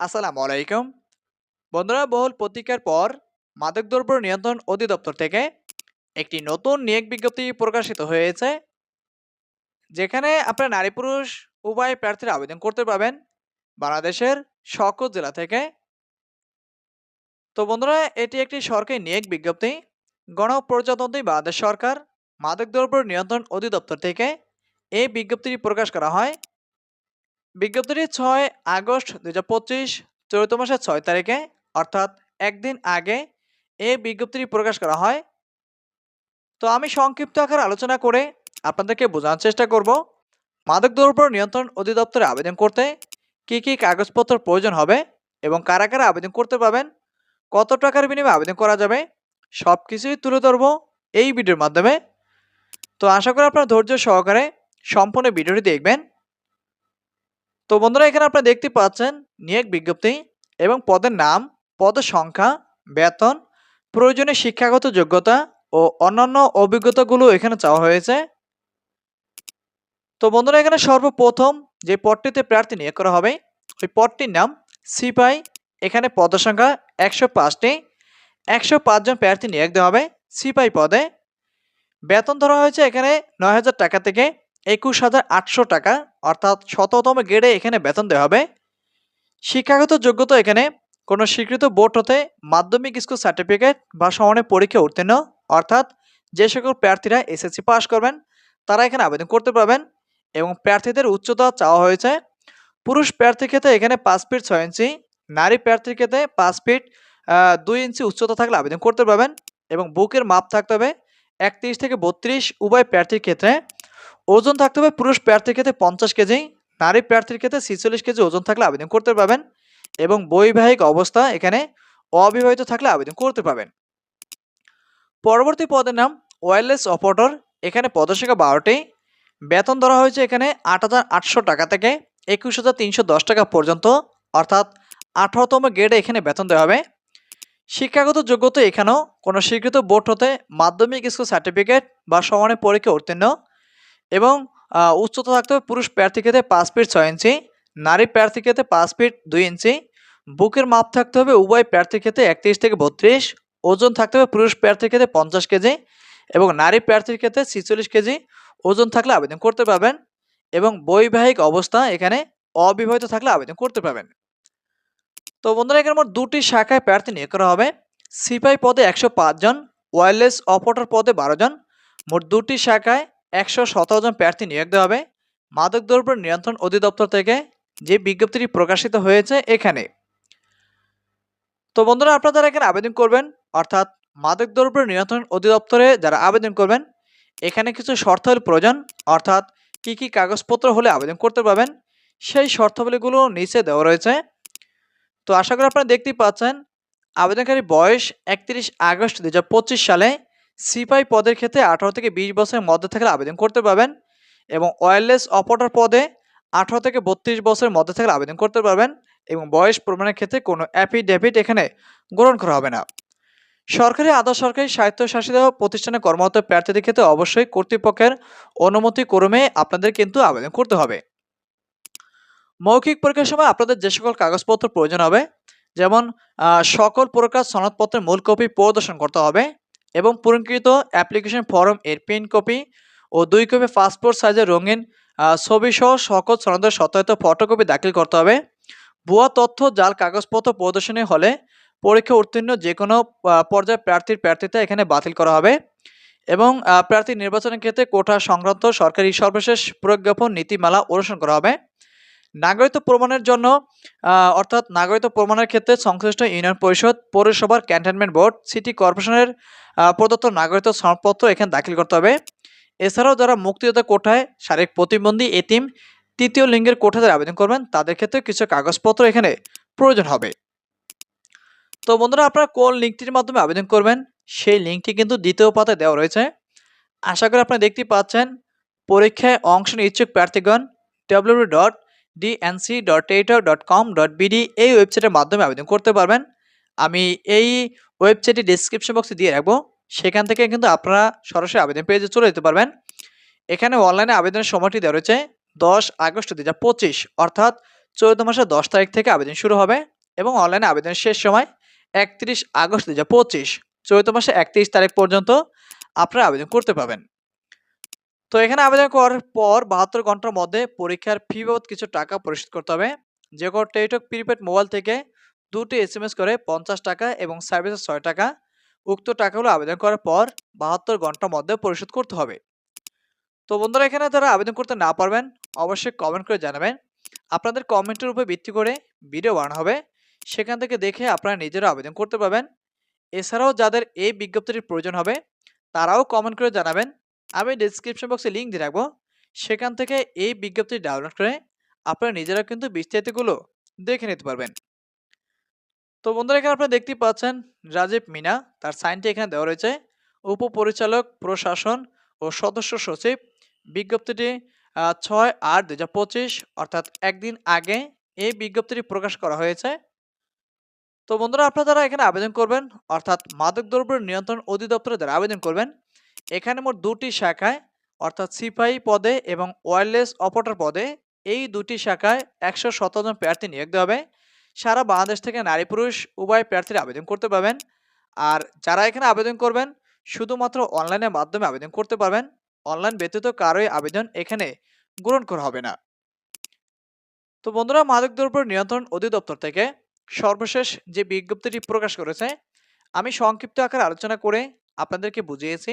আসসালামু আলাইকুম বন্ধুরা, বহুল প্রতীক্ষার পর মাদকদ্রব্য নিয়ন্ত্রণ অধিদপ্তর থেকে একটি নতুন নিয়োগ বিজ্ঞপ্তি প্রকাশিত হয়েছে, যেখানে আপনার নারী পুরুষ উভয় প্রার্থীরা আবেদন করতে পারবেন বাংলাদেশের সকল জেলা থেকে। তো বন্ধুরা, এটি একটি সরকারি নিয়োগ বিজ্ঞপ্তি। গণপ্রজাতন্ত্রী বাংলাদেশ সরকার মাদকদ্রব্য নিয়ন্ত্রণ অধিদপ্তর থেকে এই বিজ্ঞপ্তিটি প্রকাশ করা হয়। বিজ্ঞপ্তিটি ছয় আগস্ট দুই হাজার পঁচিশ, চৈত্র মাসের ছয় তারিখে, অর্থাৎ একদিন আগে এই বিজ্ঞপ্তিটি প্রকাশ করা হয়। তো আমি সংক্ষিপ্ত আকার আলোচনা করে আপনাদেরকে বোঝানোর চেষ্টা করব। মাদকদ্রব্য নিয়ন্ত্রণ অধিদপ্তরে আবেদন করতে কি কি কাগজপত্র প্রয়োজন হবে এবং কারা কারা আবেদন করতে পারবেন, কত টাকার বিনিময়ে আবেদন করা যাবে সব কিছুই তুলে ধরবো এই ভিডিওর মাধ্যমে। তো আশা করি আপনারা ধৈর্য সহকারে সম্পূর্ণ ভিডিওটি দেখবেন। তো বন্ধুরা, এখানে আপনারা দেখতে পাচ্ছেন নিয়োগ বিজ্ঞপ্তি এবং পদের নাম, পদের সংখ্যা, বেতন, প্রয়োজনীয় শিক্ষাগত যোগ্যতা ও অন্যান্য অভিজ্ঞতাগুলো এখানে চাওয়া হয়েছে। তো বন্ধুরা, এখানে সর্বপ্রথম যে পদটিতে প্রার্থী নিয়োগ করা হবে, ওই পদটির নাম সিপাই। এখানে পদের সংখ্যা একশো পাঁচটি। একশো পাঁচজন প্রার্থী নিয়োগ দেওয়া হবে সিপাই পদে। বেতন ধরা হয়েছে এখানে নয় হাজার টাকা থেকে একুশ হাজার আটশো টাকা, অর্থাৎ শততম গ্রেডে এখানে বেতন দেওয়া হবে। শিক্ষাগত যোগ্যতা এখানে, কোনো স্বীকৃত বোর্ড হতে মাধ্যমিক স্কুল সার্টিফিকেট বা সমানের পরীক্ষা উত্তীর্ণ, অর্থাৎ যে সকল প্রার্থীরা এসএসসি পাস করবেন, তারা এখানে আবেদন করতে পারবেন এবং প্রার্থীদের উচ্চতা চাওয়া হয়েছে। পুরুষ প্রার্থীর ক্ষেত্রে এখানে পাঁচ ফিট ছয় ইঞ্চি, নারী প্রার্থীর ক্ষেত্রে পাঁচ ফিট দুই ইঞ্চি উচ্চতা থাকলে আবেদন করতে পারবেন এবং বুকের মাপ থাকতে হবে একত্রিশ থেকে বত্রিশ উভয় প্রার্থীর ক্ষেত্রে। ওজন থাকতে হবে পুরুষ প্রার্থীর ক্ষেত্রে পঞ্চাশ কেজি, নারী প্রার্থীর ক্ষেত্রে ছিচল্লিশ কেজি ওজন থাকলে আবেদন করতে পারবেন এবং বৈবাহিক অবস্থা এখানে অবিবাহিত থাকলে আবেদন করতে পারবেন। পরবর্তী পদের নাম ওয়্যারলেস অপারেটর, এখানে পদসংখ্যা বারোটি, বেতন ধরা হয়েছে এখানে আট হাজার আটশো টাকা থেকে একুশ হাজার টাকা পর্যন্ত, অর্থাৎ আঠারোতম গ্রেডে এখানে বেতন দেওয়া হবে। শিক্ষাগত যোগ্যতা এখানেও কোনো স্বীকৃত বোর্ড হতে মাধ্যমিক স্কুল সার্টিফিকেট বা সমানের পরীক্ষা উত্তীর্ণ এবং উচ্চতা থাকতে হবে পুরুষ প্রার্থী ক্ষেত্রে পাঁচ ফিট ছয় ইঞ্চি নারী প্রার্থী ক্ষেত্রে পাঁচ ফিট দুই ইঞ্চি বুকের মাপ থাকতে হবে উভয় প্রার্থীর ক্ষেত্রে একত্রিশ থেকে বত্রিশ, ওজন থাকতে হবে পুরুষ প্রার্থীর ক্ষেত্রে পঞ্চাশ কেজি এবং নারী প্রার্থীর ক্ষেত্রে ছিচল্লিশ কেজি, ওজন থাকলে আবেদন করতে পারবেন এবং বৈবাহিক অবস্থা এখানে অবিবাহিত থাকলে আবেদন করতে পারবেন। তো বন্ধুরা, এখানে মোট দুটি শাখায় প্রার্থী নিয়োগ করা হবে। সিপাই পদে একশো জন ওয়্যারলেস অপারেটর পদে বারো জন। মোট দুটি শাখায় একশো সতেরো জন প্রার্থী নিয়োগ দেওয়া হবে। মাদকদ্রব্য নিয়ন্ত্রণ অধিদপ্তর থেকে যে বিজ্ঞপ্তিটি প্রকাশিত হয়েছে এখানে। তো বন্ধুরা, আপনারা যারা এখানে আবেদন করবেন, অর্থাৎ মাদকদ্রব্য নিয়ন্ত্রণ অধিদপ্তরে যারা আবেদন করবেন, এখানে কিছু শর্তাবলী প্রয়োজন, অর্থাৎ কি কি কাগজপত্র হলে আবেদন করতে পারবেন, সেই শর্তাবলীগুলো নিচে দেওয়া রয়েছে। তো আশা করি আপনারা দেখতেই পাচ্ছেন আবেদনকারী বয়স একত্রিশ আগস্ট দু হাজার পঁচিশ সালে সিপাই পদের ক্ষেত্রে আঠারো থেকে বিশ বছরের মধ্যে থাকলে আবেদন করতে পারবেন এবং ওয়্যারলেস অপারেটর পদে আঠারো থেকে বত্রিশ বছরের মধ্যে থাকলে আবেদন করতে পারবেন এবং বয়স প্রমাণের ক্ষেত্রে কোনো অ্যাফিডেভিট এখানে গ্রহণ করা হবে না। সরকারি আধা সরকারি স্বায়ত্তশাসিত প্রতিষ্ঠানে কর্মরত প্রার্থীদের ক্ষেত্রে অবশ্যই কর্তৃপক্ষের অনুমতি ক্রমে আপনাদের কিন্তু আবেদন করতে হবে। মৌখিক পরীক্ষার সময় আপনাদের যে সকল কাগজপত্র প্রয়োজন হবে, যেমন সকল প্রকার সনদপত্রের মূল কপি প্রদর্শন করতে হবে এবং পূরণকৃত অ্যাপ্লিকেশন ফর্ম এর প্রিন্ট কপি ও দুই কপি পাসপোর্ট সাইজের রঙিন আহ, ছবি সহ সকল সনদের সত্যায়িত ফটোকপি দাখিল করতে হবে। ভুয়া তথ্য জাল কাগজপত্র প্রদর্শনী হলে পরীক্ষা উত্তীর্ণ যে কোনো পর্যায়ে প্রার্থীর প্রার্থিতা এখানে বাতিল করা হবে এবং প্রার্থী নির্বাচনের ক্ষেত্রে কোটা সংক্রান্ত সরকারি সর্বশেষ প্রজ্ঞাপন নীতিমালা অনুসরণ করা হবে। নাগরিকত্ব প্রমাণের জন্য অর্থাৎ নাগরিকত্ব প্রমাণের ক্ষেত্রে সংশ্লিষ্ট ইউনিয়ন পরিষদ, পৌরসভার ক্যান্টনমেন্ট বোর্ড, সিটি কর্পোরেশনের প্রদত্ত নাগরিকত্ব সনদপত্র এখানে দাখিল করতে হবে। এছাড়াও যারা মুক্তিযোদ্ধা কোঠায় শারীরিক প্রতিবন্ধী, এতিম, তৃতীয় লিঙ্গের কোঠাতে আবেদন করবেন, তাদের ক্ষেত্রে কিছু কাগজপত্র এখানে প্রয়োজন হবে। তো বন্ধুরা, আপনারা কোন লিঙ্কটির মাধ্যমে আবেদন করবেন, সেই লিঙ্কটি কিন্তু দ্বিতীয় পাতায় দেওয়া রয়েছে। আশা করি আপনারা দেখতে পাচ্ছেন, পরীক্ষায় অংশ নিয়ে ইচ্ছুক প্রার্থীগণ ডাব্লিউ ডট ডিএনসি ডট টেটর ডট কম ডট বিডি এই ওয়েবসাইটের মাধ্যমে আবেদন করতে পারবেন। আমি এই ওয়েবসাইটটি ডিসক্রিপশন বক্সে দিয়ে রাখব। সেখান থেকে কিন্তু আপনারা সরাসরি আবেদন পেজে চলে যেতে পারবেন। এখানে অনলাইনে আবেদনের সময়টি দেওয়া রয়েছে দশ আগস্ট দু পঁচিশ, অর্থাৎ চৌদ্দ মাসের দশ তারিখ থেকে আবেদন শুরু হবে এবং অনলাইনে আবেদনের শেষ সময় একত্রিশ আগস্ট দু হাজার পঁচিশ চৌদ্দ মাসে একত্রিশ তারিখ পর্যন্ত আপনারা আবেদন করতে পারবেন। তো এখানে আবেদন করার পর বাহাত্তর ঘণ্টার মধ্যে পরীক্ষার ফি বাবদ কিছু টাকা পরিশোধ করতে হবে। যে কোনো টেলিটক প্রিপেড মোবাইল থেকে দুটি এস এম এস করে পঞ্চাশ টাকা এবং সার্ভিসের ছয় টাকা। উক্ত টাকাগুলো আবেদন করার পর বাহাত্তর ঘণ্টার মধ্যে পরিশোধ করতে হবে। তো বন্ধুরা, এখানে যারা আবেদন করতে না পারবেন, অবশ্যই কমেন্ট করে জানাবেন। আপনাদের কমেন্টের উপর ভিত্তি করে ভিডিও বানানো হবে। সেখান থেকে দেখে আপনারা নিজেরা আবেদন করতে পারবেন। এছাড়াও যাদের এই বিজ্ঞপ্তিটির প্রয়োজন হবে, তারাও কমেন্ট করে জানাবেন। আমি ডিসক্রিপশন বক্সে লিঙ্ক দিয়ে রাখব। সেখান থেকে এই বিজ্ঞপ্তি ডাউনলোড করে আপনারা নিজেরা কিন্তু বিস্তারিতগুলো দেখে নিতে পারবেন। তো বন্ধুরা, এখানে আপনারা দেখতেই পাচ্ছেন রাজীব মিনা, তার সাইনটি এখানে দেওয়া রয়েছে। উপপরিচালক, প্রশাসন ও সদস্য সচিব। বিজ্ঞপ্তিটি ছয় আট দু পঁচিশ, অর্থাৎ একদিন আগে এই বিজ্ঞপ্তিটি প্রকাশ করা হয়েছে। তো বন্ধুরা, আপনারা যারা এখানে আবেদন করবেন, অর্থাৎ মাদকদ্রব্য নিয়ন্ত্রণ অধিদপ্তরে যারা আবেদন করবেন এখানে মোট দুটি শাখায়, অর্থাৎ সিপাহী পদে এবং ওয়্যারলেস অপারেটর পদে এই দুটি শাখায় একশো সতেরো জন প্রার্থী নিয়োগ দেওয়া হবে। সারা বাংলাদেশ থেকে নারী পুরুষ উভয় প্রার্থীরা আবেদন করতে পারবেন। আর যারা এখানে আবেদন করবেন, শুধুমাত্র অনলাইনের মাধ্যমে আবেদন করতে পারবেন। অনলাইন ব্যতীত কারোই আবেদন এখানে গ্রহণ করা হবে না। তো বন্ধুরা মাদকদ্রব্য নিয়ন্ত্রণ অধিদপ্তর থেকে সর্বশেষ যে বিজ্ঞপ্তিটি প্রকাশ করেছে, আমি সংক্ষিপ্ত আকারে আলোচনা করে আপনাদেরকে বুঝিয়েছি।